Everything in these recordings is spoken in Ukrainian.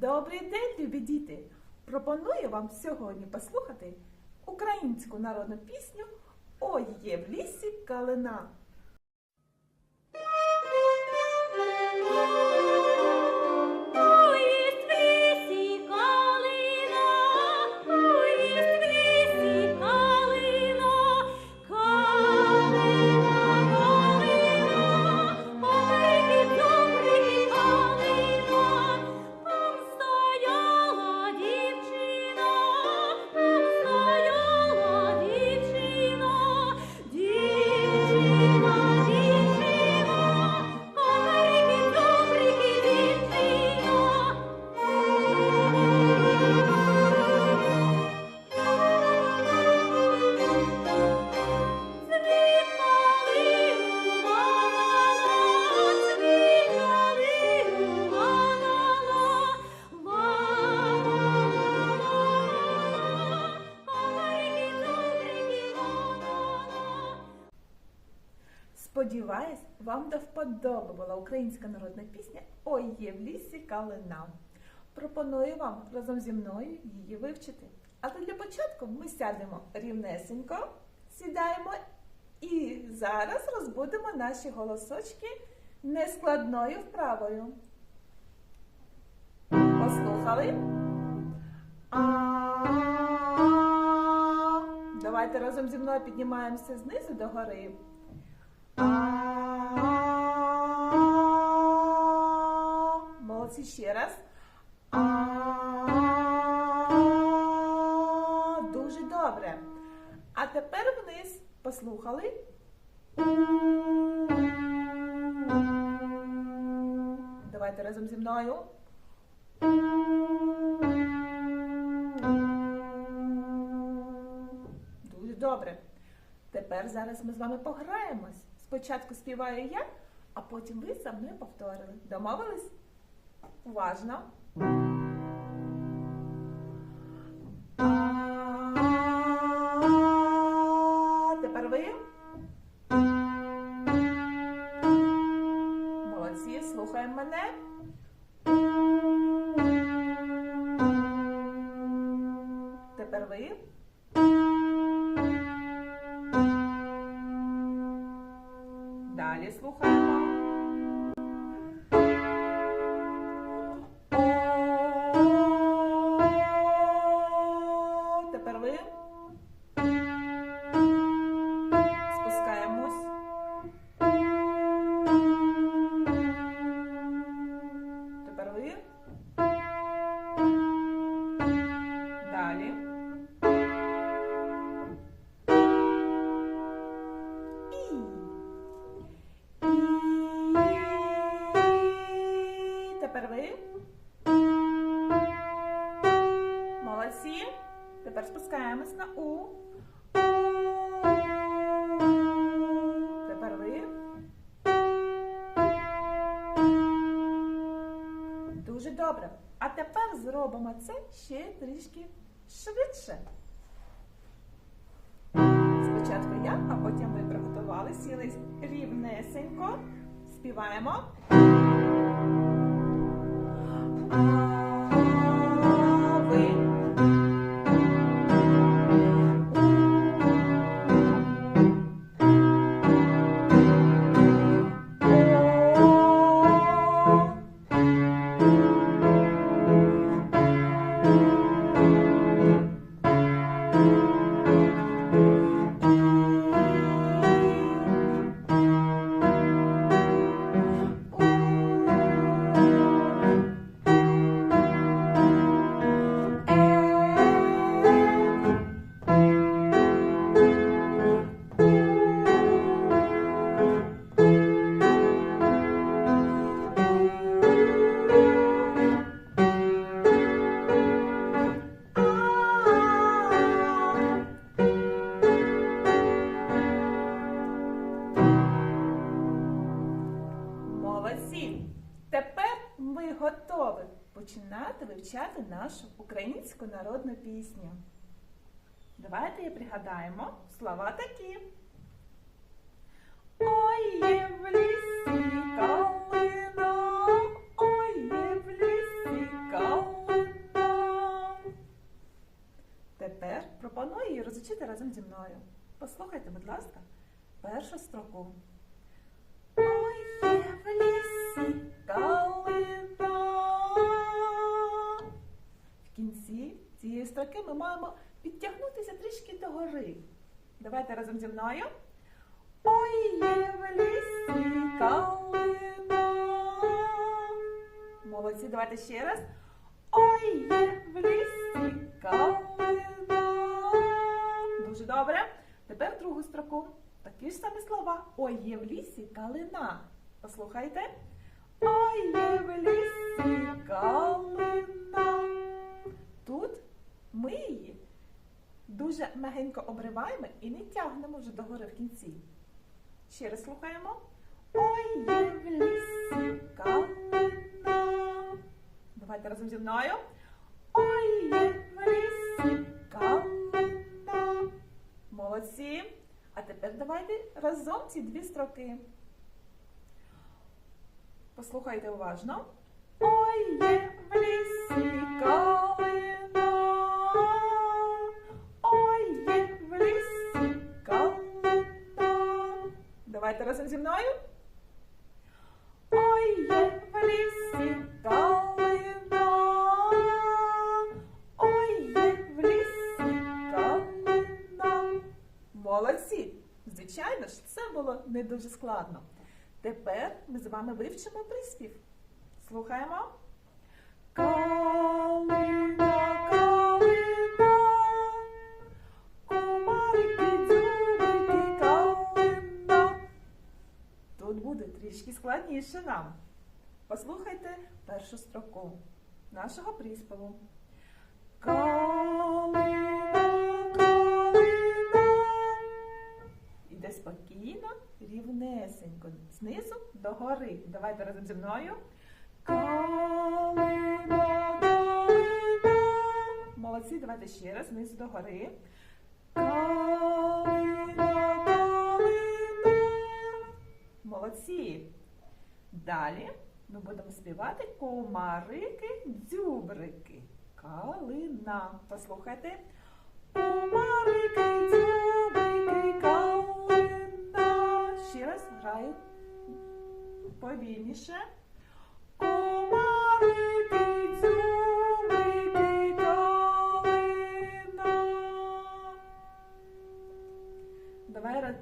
Добрий день, любі діти! Пропоную вам сьогодні послухати українську народну пісню Ой є в лісі калина. Сподіваюсь, вам до вподоби українська народна пісня Ой є в лісі калина. Пропоную вам разом зі мною її вивчити. Але для початку ми сядемо рівнесенько, сідаємо і зараз розбудемо наші голосочки нескладною вправою. Послухали? Давайте разом зі мною піднімаємося знизу до гори. Тепер вниз. Послухали? Давайте разом зі мною. Дуже добре. Тепер зараз ми з вами пограємось. Спочатку співаю я, а потім ви за мною повторили. Домовились? Уважно. Далі слухаємо. Тепер ви. Спускаємось. Спускаємось на У. Тепер ви. Дуже добре. А тепер зробимо це ще трішки швидше. Спочатку я, а потім ви приготували, сіли рівнесенько. Співаємо. Молодці! Тепер ми готові починати вивчати нашу українську народну пісню. Давайте пригадаємо слова такі. Ой, є в лісі калина, ой, є в лісі калина. Тепер пропоную її розучити разом зі мною. Послухайте, будь ласка, першу строку. Ой, є в лісі. Строки ми маємо підтягнутися трішки догори. Давайте разом зі мною. Ой, є в лісі калина. Молодці, давайте ще раз. Ой, є в лісі калина. Дуже добре. Тепер другу строку. Такі ж самі слова. Ой, є в лісі калина. Послухайте. Ой, є в лісі калина. Тут ми її дуже мягенько обриваємо і не тягнемо вже догори в кінці. Ще раз слухаємо. Ой, є в лісі калина. Давайте разом зі мною. Ой, є в лісі калина. Молодці. А тепер давайте разом ці дві строки. Послухайте уважно. Ой, є в лісі калина. Разом зі мною. Ой, є в лісі калина. Ой, є в лісі калина. Молодці! Звичайно ж, це було не дуже складно. Тепер ми з вами вивчимо приспів. Слухаємо. Калина, калина, трішки складніше нам. Послухайте першу строку нашого приспіву. Калина, калина. Іде спокійно, рівнесенько, знизу до гори. Давайте разом зі мною. Калина, калина. Молодці, давайте ще раз, знизу до гори. Калина, калина. Молодці. Далі ми будемо співати комарики, дзюбрики. Калина. Послухайте. Комарики, дзюбрики, калина. Ще раз граю повільніше.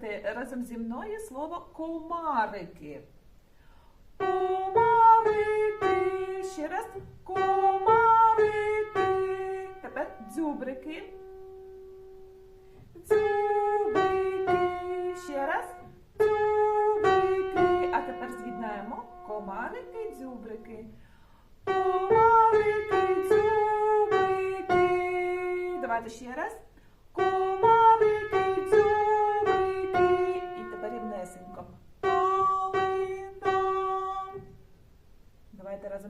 Давайте разом зі мною слово комарики. Комарики. Ще раз. Комарики. Тепер дзюбрики. Дзюбрики. Ще раз. Дзюбрики. А тепер з'єднаємо комарики, дзюбрики. Комарики, дзюбрики. Давайте ще раз.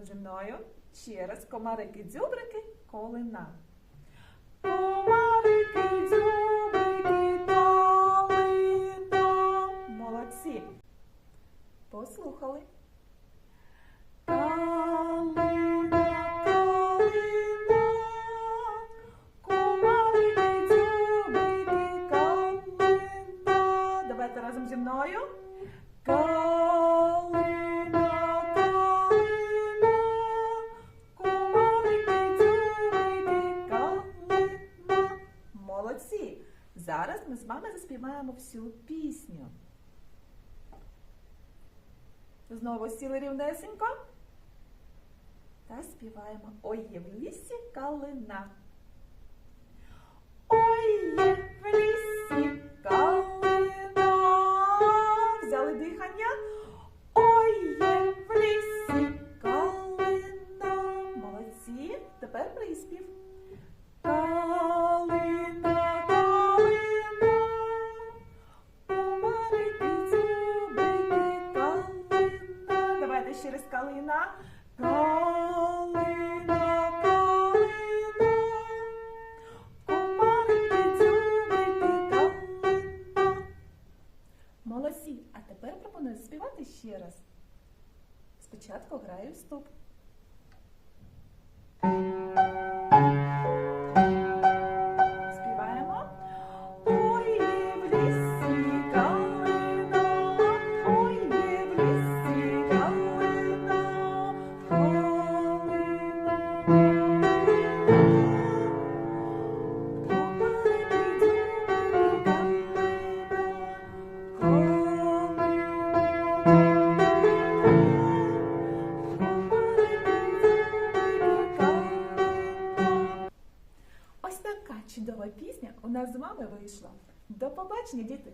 Зі раз. Комарики, дзюбрики, колина. Комарики, дзюбрики, долина. Молодці. Послухали. Зараз ми з вами заспіваємо всю пісню. Знову сіли рівнесенько. Та співаємо Ой є в лісі калина. Молодці. А тепер пропоную співати ще раз. Спочатку граю вступ. Вами вийшла. До побачення, діти!